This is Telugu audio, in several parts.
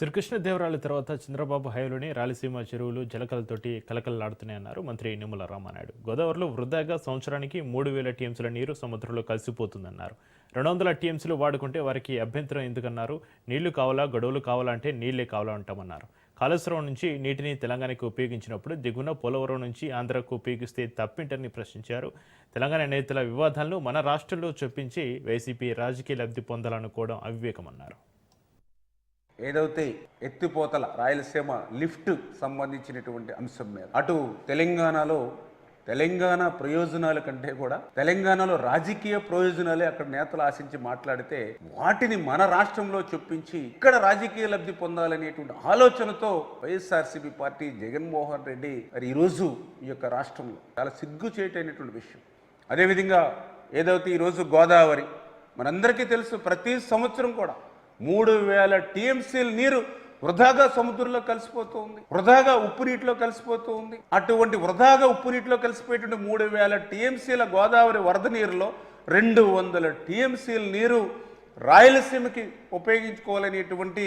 శ్రీకృష్ణదేవరాయల తర్వాత చంద్రబాబు హయాంలోనే రాయలసీమ చెరువులు జలకలతోటి కలకలలాడుతున్నాయన్నారు మంత్రి నిమ్మల రామానాయుడు. గోదావరిలో వృధాగా సంవత్సరానికి మూడు వేల టీఎంసీల నీరు సముద్రంలో కలిసిపోతుందన్నారు. రెండు వందల టీఎంసీలు వాడుకుంటే వారికి అభ్యంతరం ఎందుకన్నారు? నీళ్ళు కావాలా? గడువులు కావాలా అంటే నీళ్ళే కావాలా అంటామన్నారు. కాళేశ్వరం నుంచి నీటిని తెలంగాణకు ఉపయోగించినప్పుడు దిగున పోలవరం నుంచి ఆంధ్రకు ఉపయోగిస్తే తప్పింటని ప్రశ్నించారు. తెలంగాణ నేతల వివాదాలను మన రాష్ట్రంలో చొప్పించి వైసీపీ రాజకీయ లబ్ధి పొందాలనుకోవడం అవివేకమన్నారు. ఏదైతే ఎత్తిపోతల రాయలసీమ లిఫ్ట్ సంబంధించినటువంటి అంశం మీద అటు తెలంగాణలో తెలంగాణ ప్రయోజనాల కంటే కూడా తెలంగాణలో రాజకీయ ప్రయోజనాలే అక్కడ నేతలు ఆశించి మాట్లాడితే వాటిని మన రాష్ట్రంలో చొప్పించి ఇక్కడ రాజకీయ లబ్ధి పొందాలనేటువంటి ఆలోచనతో వైఎస్ఆర్సీపీ పార్టీ జగన్మోహన్ రెడ్డి మరి ఈరోజు ఈ యొక్క రాష్ట్రంలో చాలా సిగ్గు చేయటైనటువంటి విషయం. అదేవిధంగా ఏదైతే ఈరోజు గోదావరి మనందరికీ తెలుసు ప్రతి సంవత్సరం కూడా మూడు వేల టీఎంసీల నీరు వృధాగా సముద్రంలో కలిసిపోతూ ఉంది వృధాగా ఉప్పు నీటిలో కలిసిపోతూ ఉంది అటువంటి వృధాగా ఉప్పు నీటిలో కలిసిపోయేటువంటి మూడు వేల టీఎంసీల గోదావరి వరద నీరులో రెండు వందల టీఎంసీల నీరు రాయలసీమకి ఉపయోగించుకోవాలనేటువంటి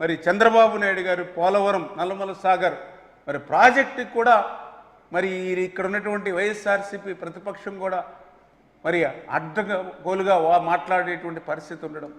మరి చంద్రబాబు నాయుడు గారు పోలవరం నల్లమల సాగర్ మరి ప్రాజెక్టుకి కూడా మరి ఇక్కడ ఉన్నటువంటి వైఎస్ఆర్సీపీ ప్రతిపక్షం కూడా మరి అడ్డగోలుగా మాట్లాడేటువంటి పరిస్థితి ఉండడం